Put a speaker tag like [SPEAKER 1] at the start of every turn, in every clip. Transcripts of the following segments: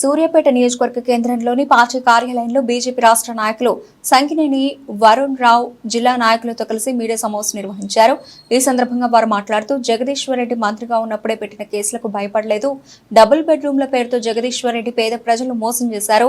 [SPEAKER 1] సూర్యాపేట నియోజకవర్గ కేంద్రంలోని పార్టీ కార్యాలయంలో బీజేపీ రాష్ట్ర నాయకులు సంకినేని వరుణ్ రావు జిల్లా నాయకులతో కలిసి మీడియా సమావేశం నిర్వహించారు. ఈ సందర్భంగా వారు మాట్లాడుతూ జగదీశ్వరరెడ్డి మంత్రిగా ఉన్నప్పుడే పెట్టిన కేసులకు భయపడలేదు. డబుల్ బెడ్రూమ్ల పేరుతో జగదీశ్వర్ రెడ్డి పేద ప్రజలు మోసం చేశారు.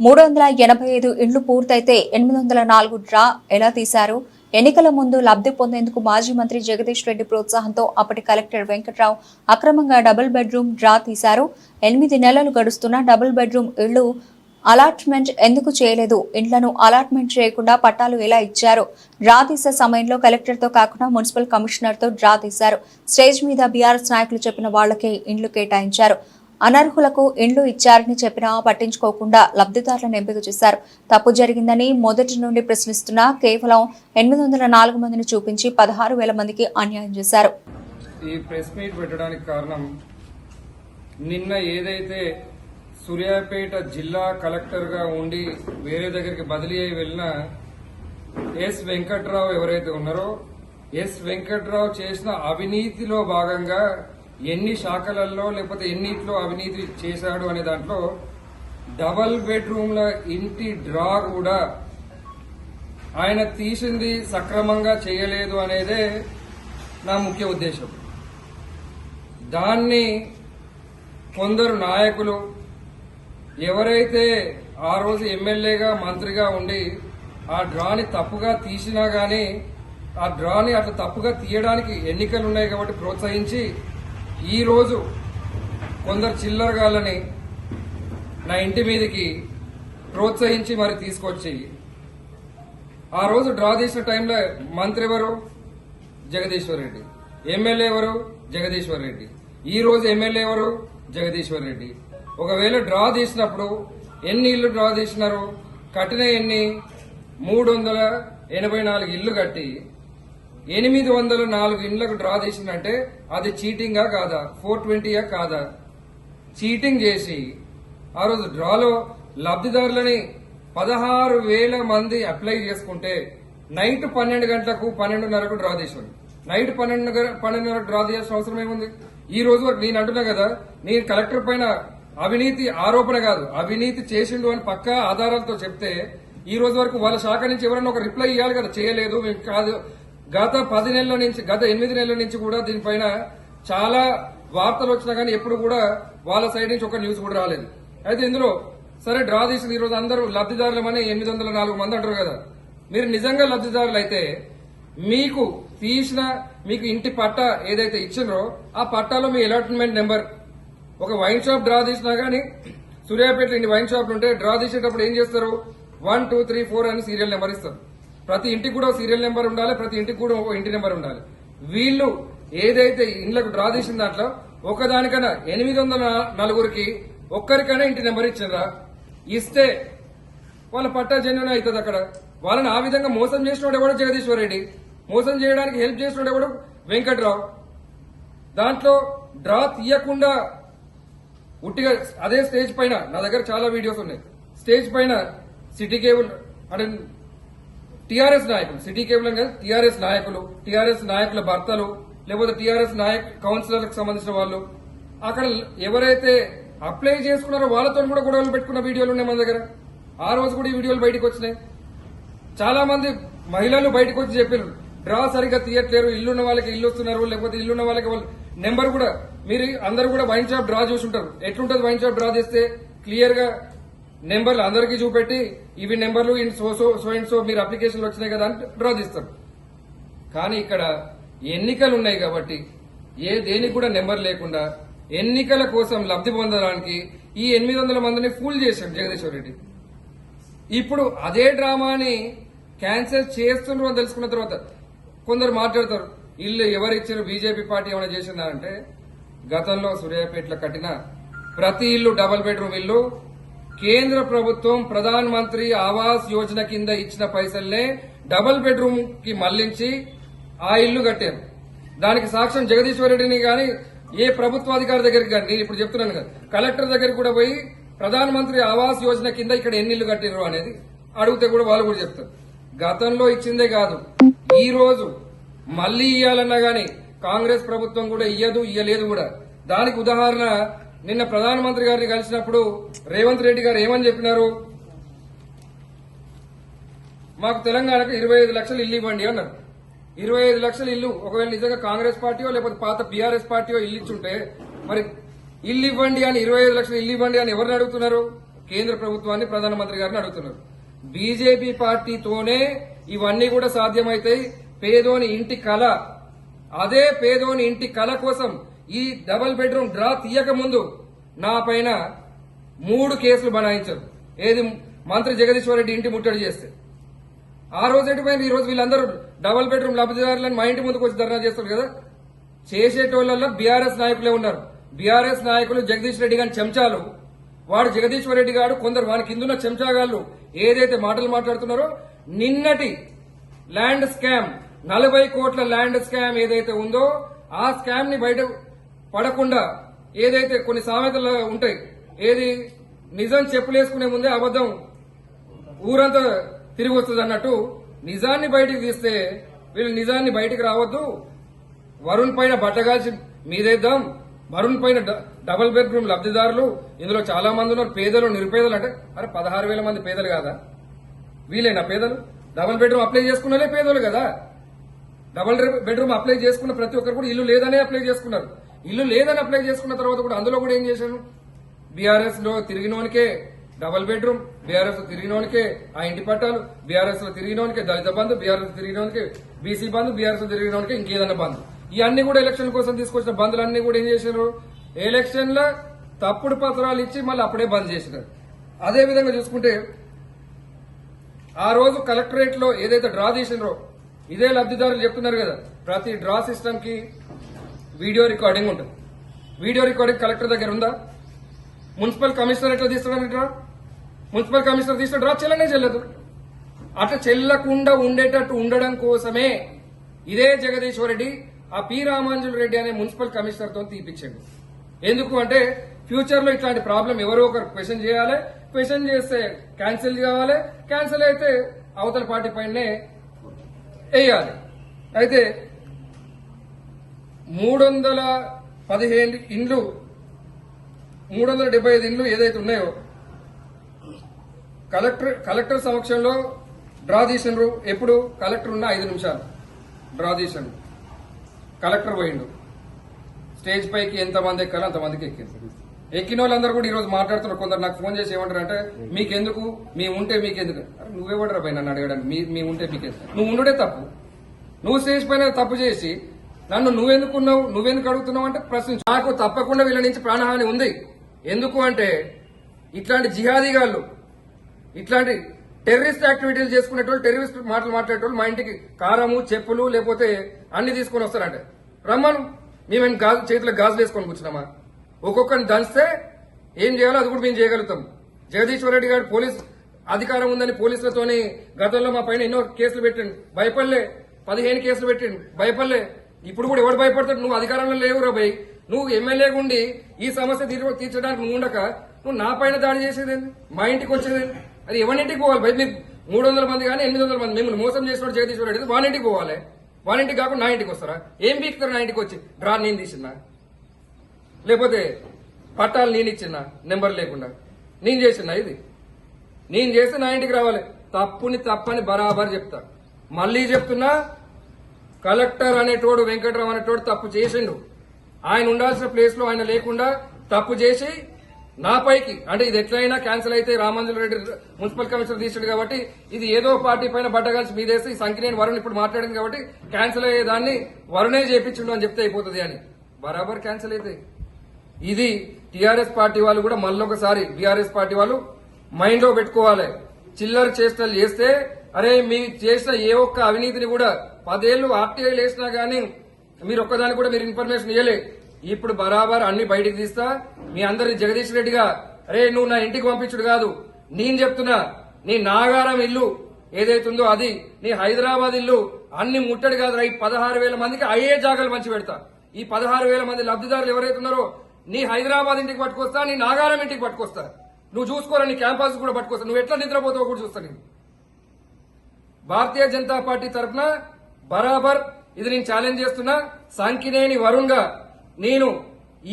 [SPEAKER 1] మూడు వందల ఎనభై ఐదు ఇండ్లు పూర్తయితే ఎనిమిది వందల నాలుగు డ్రా ఎలా తీశారు? ఎన్నికల ముందు లబ్ధి పొందేందుకు మాజీ మంత్రి జగదీష్ రెడ్డి ప్రోత్సాహంతో అప్పటి కలెక్టర్ వెంకట్రావు అక్రమంగా డబుల్ బెడ్రూమ్ డ్రా తీశారు. ఎనిమిది నెలలు గడుస్తున్న డబుల్ బెడ్రూమ్ ఇళ్ళు అలాట్మెంట్ ఎందుకు చేయలేదు? ఇండ్లను అలాట్మెంట్ చేయకుండా పట్టాలు ఎలా ఇచ్చారు? డ్రా తీసే సమయంలో కలెక్టర్తో కాకుండా మున్సిపల్ కమిషనర్తో డ్రా తీశారు. స్టేజ్ మీద బీఆర్ఎస్ నాయకులు చెప్పిన వాళ్ళకే ఇండ్లు కేటాయించారు. అనర్హులకు ఇండ్లు ఇచ్చారని చెప్పినా పట్టించుకోకుండా లబ్ధిదారులను ఎంపిక చేశారు. తప్పు జరిగిందని మొదటి నుండి ప్రశ్నిస్తున్నా కేవలం ఎనిమిది వందల నాలుగు మందిని చూపించి పదహారు వేల మందికి అన్యాయం చేశారు.
[SPEAKER 2] ఈ ప్రెస్ మీట్ పెట్టడానికి కారణం నిన్న ఏదైతే సూర్యాపేట జిల్లా కలెక్టర్గా ఉండి వేరే దగ్గరికి బదిలీ అయి వెళ్ళిన ఎస్ వెంకట్రావు ఎవరైతే ఉన్నారో ఎస్ వెంకట్రావు చేసిన అవినీతిలో భాగంగా ఎన్ని శాఖలలో లేకపోతే ఎన్నిట్లో అవినీతి చేశాడు అనే దాంట్లో డబల్ బెడ్రూమ్ల ఇంటి డ్రా కూడా ఆయన తీసింది సక్రమంగా చేయలేదు అనేదే నా ముఖ్య ఉద్దేశం. దాన్ని కొందరు నాయకులు ఎవరైతే ఆ రోజు ఎమ్మెల్యేగా మంత్రిగా ఉండి ఆ డ్రాని తప్పుగా తీసినా కానీ ఆ డ్రాని అట్లా తప్పుగా తీయడానికి ఎన్నికలు ఉన్నాయి కాబట్టి ప్రోత్సహించి ఈరోజు కొందరు చిల్లరగాళ్ళని నా ఇంటి మీదకి ప్రోత్సహించి మరి తీసుకొచ్చి ఆ రోజు డ్రా చేసిన టైంలో మంత్రి ఎవరు? జగదీశ్వర్ రెడ్డి. ఎమ్మెల్యే ఎవరు? జగదీశ్వర్ రెడ్డి. ఈ రోజు ఎమ్మెల్యే ఎవరు? జగదీశ్వర్ రెడ్డి. ఒకవేళ డ్రా తీసినప్పుడు ఎన్ని ఇల్లు డ్రా తీసినారు కట్టిన ఎన్ని? మూడు వందల ఎనభై నాలుగు ఇల్లు కట్టి ఎనిమిది వందల నాలుగు ఇండ్లకు డ్రా చేసిందంటే అది చీటింగా కాదా? ఫోర్ ట్వంటీయా కాదా? చీటింగ్ చేసి ఆ రోజు డ్రాలో లబ్ధిదారులని పదహారు వేల మంది అప్లై చేసుకుంటే నైట్ పన్నెండు గంటలకు పన్నెండున్నరకు డ్రా చేశారు నైట్ పన్నెండు పన్నెండున్నరకు డ్రా చేయాల్సిన అవసరం ఏముంది? ఈ రోజు వరకు నేను అంటున్నా కదా నేను కలెక్టర్ పైన అవినీతి ఆరోపణ కాదు అవినీతి చేసిండు అని పక్కా ఆధారాలతో చెప్తే ఈ రోజు వరకు వాళ్ళ శాఖ నుంచి ఎవరైనా ఒక రిప్లై ఇవ్వాలి కదా? చేయలేదు మేము కాదు గత పది నెలల నుంచి గత ఎనిమిది నెలల నుంచి కూడా దీనిపైన చాలా వార్తలు వచ్చినా కానీ ఎప్పుడు కూడా వాళ్ళ సైడ్ నుంచి ఒక న్యూస్ కూడా రాలేదు. అయితే ఇందులో సరే డ్రా తీసింది ఈ రోజు అందరూ లబ్దిదారులమని ఎనిమిది వందల నాలుగు మంది అంటారు కదా. మీరు నిజంగా లబ్ధిదారులు అయితే మీకు తీసిన మీకు ఇంటి పట్టా ఏదైతే ఇచ్చినో ఆ పట్టాలో మీ అలాట్మెంట్ నెంబర్. ఒక వైన్ షాప్ డ్రా తీసినా గానీ సూర్యాపేటలో ఇన్ని వైన్ షాప్లు ఉంటే డ్రా తీసేటప్పుడు ఏం చేస్తారు? వన్ టూ త్రీ ఫోర్ అని సీరియల్ నెంబర్ ఇస్తారు. ప్రతి ఇంటికి కూడా సీరియల్ నెంబర్ ఉండాలి ప్రతి ఇంటికి కూడా ఒక ఇంటి నెంబర్ ఉండాలి. వీళ్ళు ఏదైతే ఇండ్లకు డ్రా తీసిన దాంట్లో ఒకదానికన్నా ఎనిమిది వందల నలుగురికి ఒక్కరికైనా ఇంటి నెంబర్ ఇచ్చిండ్రా ఇస్తే వాళ్ళ పట్టా జన్యున అవుతుంది అక్కడ. వాళ్ళని ఆ విధంగా మోసం చేసినోడే కూడా జగదీశ్వర్ రెడ్డి. మోసం చేయడానికి హెల్ప్ చేసినోడే కూడా వెంకట్రావు. దాంట్లో డ్రా తీయకుండా ఉట్టిగా అదే స్టేజ్ పైన నా దగ్గర చాలా వీడియోస్ ఉన్నాయి. స్టేజ్ పైన సిటీ కేబుల్ అంటే టీఆర్ఎస్ నాయకులు సిటీ కేబుల్ కాదు టీఆర్ఎస్ నాయకులు టీఆర్ఎస్ నాయకుల భర్తలు లేకపోతే టీఆర్ఎస్ నాయక్ కౌన్సిలర్లకు సంబంధించిన వాళ్ళు. అక్కడ ఎవరైతే అప్లై చేసుకున్నారో వాళ్ళతో కూడా గొడవలు పెట్టుకున్న వీడియోలు ఉన్నాయి మన దగ్గర. ఆ రోజు కూడా ఈ వీడియోలు బయటకు వచ్చినాయి. చాలా మంది మహిళలు బయటకు వచ్చి చెప్పారు డ్రా సరిగ్గా తీయట్లేరు ఇల్లున్న వాళ్ళకి ఇల్లు వస్తున్నారు లేకపోతే ఇల్లున్న వాళ్ళకి వాళ్ళు నెంబర్ కూడా మీరు అందరు కూడా వైన్ షాప్ డ్రా చూసి ఉంటారు. ఎట్లుంటది వైన్ షాప్ డ్రా చేస్తే క్లియర్గా నెంబర్లు అందరికీ చూపెట్టి ఇవి నెంబర్లు in so so so and so మీరు అప్లికేషన్లు వచ్చినాయి కదా అని డ్రా తీస్తారు కానీ ఇక్కడ ఎన్నికలు ఉన్నాయి కాబట్టి ఏ దేనికి కూడా నెంబర్ లేకుండా ఎన్నికల కోసం లబ్ధి పొందడానికి ఈ ఎనిమిది వందల మందిని ఫూల్ చేశాడు జగదీశ్వర్ రెడ్డి. ఇప్పుడు అదే డ్రామాని క్యాన్సిల్ చేస్తున్నారు అని తెలుసుకున్న తర్వాత కొందరు మాట్లాడతారు ఇల్లు ఎవరిచ్చారు? బీజేపీ పార్టీ ఏమైనా చేసిందా? అంటే గతంలో సూర్యాపేటలో కట్టిన ప్రతి ఇల్లు డబుల్ బెడ్రూమ్ ఇల్లు కేంద్ర ప్రభుత్వం ప్రధాన మంత్రి ఆవాస్ యోజన కింద ఇచ్చిన పైసల్నే డబుల్ బెడ్రూమ్కి మళ్ళించి ఆ ఇల్లు కట్టారు. దానికి సాక్ష్యం జగదీశ్వర్ రెడ్డిని గాని ఏ ప్రభుత్వాధికారి దగ్గరికి కానీ నేను ఇప్పుడు చెప్తున్నాను కదా కలెక్టర్ దగ్గరికి కూడా పోయి ప్రధాన మంత్రి ఆవాస్ యోజన కింద ఇక్కడ ఎన్ని ఇల్లు కట్టిర్రు అనేది అడిగితే కూడా వాళ్ళు కూడా చెప్తారు. గతంలో ఇచ్చిందే కాదు. ఈ రోజు మళ్ళీ ఇయ్యాలన్నా గాని కాంగ్రెస్ ప్రభుత్వం కూడా ఇయ్యదు ఇయ్యలేదు కూడా. దానికి ఉదాహరణ నిన్న ప్రధానమంత్రి గారిని కలిసినప్పుడు రేవంత్ రెడ్డి గారు ఏమని చెప్పినారు? మాకు తెలంగాణకు ఇరవై ఐదు లక్షలు ఇల్లు ఇవ్వండి అన్నారు. ఇరవై ఐదు లక్షలు ఇల్లు ఒకవేళ నిజంగా కాంగ్రెస్ పార్టీయో లేకపోతే పాత బీఆర్ఎస్ పార్టీయో ఇల్లు ఇచ్చుంటే మరి ఇల్లు ఇవ్వండి అని ఇరవై ఐదు లక్షలు ఇల్లు ఇవ్వండి అని ఎవరిని అడుగుతున్నారు? కేంద్ర ప్రభుత్వాన్ని ప్రధానమంత్రి గారిని అడుగుతున్నారు. బీజేపీ పార్టీతోనే ఇవన్నీ కూడా సాధ్యమైతాయి. పేదోని ఇంటి కళ. అదే పేదోని ఇంటి కళ కోసం ఈ డబుల్ బెడ్రూమ్ డ్రా తీయక ముందు నా పైన మూడు కేసులు బనాయించారు. ఏది మంత్రి జగదీశ్వర్ రెడ్డి ఇంటి ముట్టడి చేస్తే. ఆ రోజు ఎటుపోయింది? ఈ రోజు వీళ్ళందరూ డబుల్ బెడ్రూమ్ లబ్ధిదారులను మా ఇంటి ముందుకు వచ్చి ధర్నా చేస్తారు కదా? చేసేటోళ్ళల్లో బీఆర్ఎస్ నాయకులే ఉన్నారు. బీఆర్ఎస్ నాయకులు జగదీష్ రెడ్డి గారి చెంచాలు. వాడు జగదీశ్వర్ రెడ్డి గారు కొందరు వాని కిందున్న చెంచాగాళ్ళు ఏదైతే మాటలు మాట్లాడుతున్నారో నిన్నటి ల్యాండ్ స్కామ్ నలభై కోట్ల ల్యాండ్ స్కామ్ ఏదైతే ఉందో ఆ స్కామ్ని బయట పడకుండా ఏదైతే కొన్ని సామెతలు ఉంటాయి ఏది నిజం చెప్పులేసుకునే ముందే అబద్దం ఊరంతా తిరిగి వస్తుంది అన్నట్టు నిజాన్ని బయటికి తీస్తే వీళ్ళు నిజాన్ని బయటికి రావద్దు. వరుణ్ పైన బట్టగాల్చి మీదేద్దాం. వరుణ్ పైన డ- డబుల్ బెడ్రూమ్ లబ్ధిదారులు ఇందులో చాలా మంది ఉన్నారు. పేదలు నిరుపేదలు అంటే అరే పదహారు వేల మంది పేదలు కాదా? వీలేనా పేదలు? డబుల్ బెడ్రూమ్ అప్లై చేసుకున్నలే పేదలు కదా. డబుల్ బెడ్రూమ్ అప్లై చేసుకున్న ప్రతి ఒక్కరు కూడా ఇల్లు లేదనే అప్లై చేసుకున్నారు. ఇల్లు లేదని అప్లై చేసుకున్న తర్వాత కూడా అందులో కూడా ఏం చేశాను బీఆర్ఎస్లో తిరిగినోనికే డబుల్ బెడ్రూమ్ బీఆర్ఎస్లో తిరిగినోనికే ఆ ఇంటి పట్టాలు బీఆర్ఎస్లో తిరిగినోనికే దళిత బంధు బీఆర్ఎస్ తిరిగినోనికే బీసీ బంధు బీఆర్ఎస్లో తిరిగినోనికే ఇంకేదన్నా బంధు. ఇవన్నీ కూడా ఎలక్షన్ కోసం తీసుకొచ్చిన బంధులన్నీ కూడా ఏం చేశారు? ఎలక్షన్లో తప్పుడు పత్రాలు ఇచ్చి మళ్ళీ అప్పుడే బంద్ చేసినారు. అదే విధంగా చూసుకుంటే ఆ రోజు కలెక్టరేట్లో ఏదైతే డ్రా తీసినారో ఇదే లబ్ధిదారులు చెప్తున్నారు కదా ప్రతి డ్రా సిస్టమ్కి వీడియో రికార్డింగ్ ఉంటుంది. వీడియో రికార్డింగ్ కలెక్టర్ దగ్గర ఉందా? మున్సిపల్ కమిషనర్ ఎట్లా తీస్తాడని డ్రా మున్సిపల్ కమిషనర్ తీసిన డ్రా చెల్లనే చెల్లదు. అట్లా చెల్లకుండా ఉండేటట్టు ఉండడం కోసమే ఇదే జగదీశ్వర్ రెడ్డి ఆ పి రామాంజులు రెడ్డి అనే మున్సిపల్ కమిషనర్తో తీపిచ్చాడు. ఎందుకు అంటే ఫ్యూచర్లో ఇట్లాంటి ప్రాబ్లం ఎవరో ఒకరు క్వశ్చన్ చేయాలి క్వశ్చన్ చేస్తే క్యాన్సిల్ కావాలి క్యాన్సిల్ అయితే అవతల పార్టీ పైనే వేయాలి. అయితే మూడు వందల పదిహేను ఇండ్లు మూడు వందల డెబ్బై ఐదు ఇండ్లు ఏదైతే ఉన్నాయో కలెక్టర్ కలెక్టర్ సమక్షంలో డ్రా తీసినారు. ఎప్పుడు? కలెక్టర్ ఉన్న ఐదు నిమిషాలు. డ్రా తీసాను కలెక్టర్ పోయిండు. స్టేజ్ పైకి ఎంతమంది ఎక్కాలో అంతమందికి ఎక్కింది ఎక్కిన వాళ్ళందరూ కూడా ఈ రోజు మాట్లాడుతున్నారు. కొందరు నాకు ఫోన్ చేసి ఏమంటారు అంటే మీకెందుకు? మీ ఉంటే మీకెందుకు? అరే నువ్వెవడరా పైన నన్ను అడగడానికి. మీ మీ ఉంటే మీకెందుకు? నువ్వు ఉండడే తప్పు. నువ్వు స్టేజ్ పైన తప్పు చేసి నన్ను నువ్వెందుకున్నావు? నువ్వెందుకు అడుగుతున్నావు అంటే ప్రశ్నించు. నాకు తప్పకుండా వీళ్ళ నుంచి ప్రాణహాని ఉంది. ఎందుకు అంటే ఇట్లాంటి జిహాదీగాళ్ళు ఇట్లాంటి టెర్రరిస్ట్ యాక్టివిటీలు చేసుకునేటోళ్ళు టెర్రరిస్ట్ మాటలు మాట్లాడేటోళ్ళు మా ఇంటికి కారము చెప్పులు లేకపోతే అన్ని తీసుకొని వస్తారంటే రమ్మను. మేమేం గాజు చేతిలో గాజులు వేసుకొని కూర్చున్నామా? ఒక్కొక్కరిని దంచితే ఏం చేయాలో అది కూడా మేము చేయగలుగుతాం. జగదీశ్వర్ రెడ్డి గారు పోలీస్ అధికారం ఉందని పోలీసులతోని గతంలో మా పైన ఎన్నో కేసులు పెట్టిండు. భయపడలే పదిహేను కేసులు పెట్టిండు. భయపడలే ఇప్పుడు కూడా ఎవడు భయపడతాడు? నువ్వు అధికారంలో లేవురా భయ్. నువ్వు ఎమ్మెల్యే ఉండి ఈ సమస్య తీర్చడానికి నువ్వు ఉండక. నువ్వు నా పైన దాడి చేసేదేంది మా ఇంటికి వచ్చేదేంది అది ఎవరింటికి పోవాలి భయ్? మీకు మూడు వందల మంది కానీ ఎనిమిది వందల మంది మిమ్మల్ని మోసం చేసిన జగదీశ్వర్ రెడ్డి వాళ్ళ ఇంటికి పోవాలి. వాళ్ళ ఇంటికి కాకుండా నా ఇంటికి వస్తారా? ఏం పీకుతారు నా ఇంటికి వచ్చి? డ్రా నేను తీసినా. లేకపోతే పట్టాలు నేను ఇచ్చిన? నెంబర్ లేకుండా. నేను చేసిన ఇది? నేను చేస్తే నా ఇంటికి రావాలి. తప్పుని తప్పని బరాబర్ చెప్తా. మళ్ళీ చెప్తున్నా కలెక్టర్ అనేటోడు వెంకటరావు అనేటోడు తప్పు చేసిండు. ఆయన ఉండాల్సిన ప్లేస్లో ఆయన లేకుండా తప్పు చేసి నా పైకి అంటే ఇది ఎట్లయినా క్యాన్సిల్ అయితే రామంజుల రెడ్డి మున్సిపల్ కమిషనర్ తీసాడు కాబట్టి ఇది ఏదో పార్టీ పైన బట్టగాల్సి మీదేసి సంకినేని వరుణ్ ఇప్పుడు మాట్లాడింది కాబట్టి క్యాన్సిల్ అయ్యేదాన్ని వరుణే చేపించిండు అని చెప్తే అయిపోతుంది అని. బరాబర్ క్యాన్సిల్ అయితే. ఇది టీఆర్ఎస్ పార్టీ వాళ్ళు కూడా మళ్ళొకసారి బీఆర్ఎస్ పార్టీ వాళ్ళు మైండ్లో పెట్టుకోవాలి. చిల్లర చేష్టలు చేస్తే అరే మీ చేసిన ఏ ఒక్క అవినీతిని కూడా పదేళ్ళు ఆర్టీఐలు వేసినా గానీ మీరు ఒక్కదానికి కూడా మీరు ఇన్ఫర్మేషన్ ఇవ్వలే ఇప్పుడు బరాబర్ అన్ని బయటికి తీస్తా మీ అందరిని జగదీష్ రెడ్డిగా అరే నువ్వు నా ఇంటికి పంపించుడు కాదు. నేను చెప్తున్నా నీ నాగారం ఇల్లు ఏదైతుందో అది నీ హైదరాబాద్ ఇల్లు అన్ని ముట్టడి కాదు ఈ పదహారు వేల మందికి అయ్యే జాగాలు మంచి పెడతా. ఈ పదహారు వేల మంది లబ్ధిదారులు ఎవరైతే ఉన్నారో నీ హైదరాబాద్ ఇంటికి పట్టుకొస్తా నీ నాగారం ఇంటికి పట్టుకొస్తా. నువ్వు చూసుకోరా నీ క్యాంపస్ కూడా పట్టుకొస్తా. నువ్వు ఎట్లా నిద్రపోతావో కూడా చూస్తా నేను. భారతీయ జనతా పార్టీ తరఫున బరాబర్ ఇది నేను ఛాలెంజ్ చేస్తున్నా. సంకినేని వరుణ్గా నేను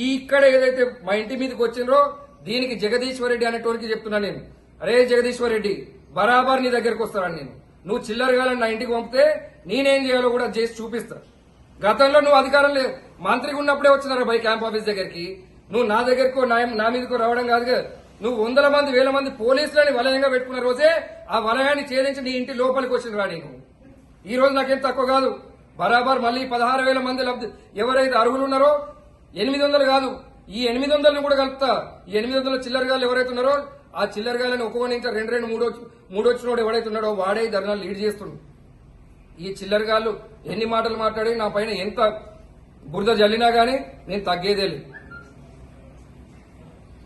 [SPEAKER 2] ఈ ఇక్కడ ఏదైతే మా ఇంటి మీదకి వచ్చిండ్రో దీనికి జగదీశ్వర్ రెడ్డి అనేటోరికి చెప్తున్నా నేను. అరే జగదీశ్వర్ రెడ్డి బరాబర్ నీ దగ్గరకు వస్తాను నేను. నువ్వు చిల్లరగాలని నా ఇంటికి పంపితే నేనేం చేయాలో కూడా చేసి చూపిస్తా. గతంలో నువ్వు అధికారం లేదు. మంత్రిగా ఉన్నప్పుడే వచ్చినారు బై క్యాంప్ ఆఫీస్ దగ్గరికి? నువ్వు నా దగ్గరకు నా నా మీదకు రావడం కాదుగా. నువ్వు వందల మంది వేల మంది పోలీసులని వలయంగా పెట్టుకున్న రోజే ఆ వలయాన్ని ఛేదించి నీ ఇంటి లోపలికి వచ్చిన రా నీకు. ఈ రోజు నాకేం తక్కువ కాదు. బరాబర్ మళ్ళీ పదహారు వేల మంది లబ్ధి ఎవరైతే అర్హులు ఉన్నారో ఎనిమిది వందలు కాదు. ఈ ఎనిమిది వందలను కూడా కలుపుతా. ఈ ఎనిమిది వందల చిల్లరగాళ్ళు ఎవరైతే ఉన్నారో ఆ చిల్లరగాళ్ళని ఒక్కొక్కని ఇంకా రెండు రెండు మూడు వచ్చి- మూడు వచ్చినోడు ఎవడైతే ఉన్నాడో వాడే ధర్నాలు లీడ్ చేస్తుండు. ఈ చిల్లరగాళ్ళు ఎన్ని మాటలు మాట్లాడి నా పైన ఎంత బురద జల్లినా గానీ నేను తగ్గేదే లేదు.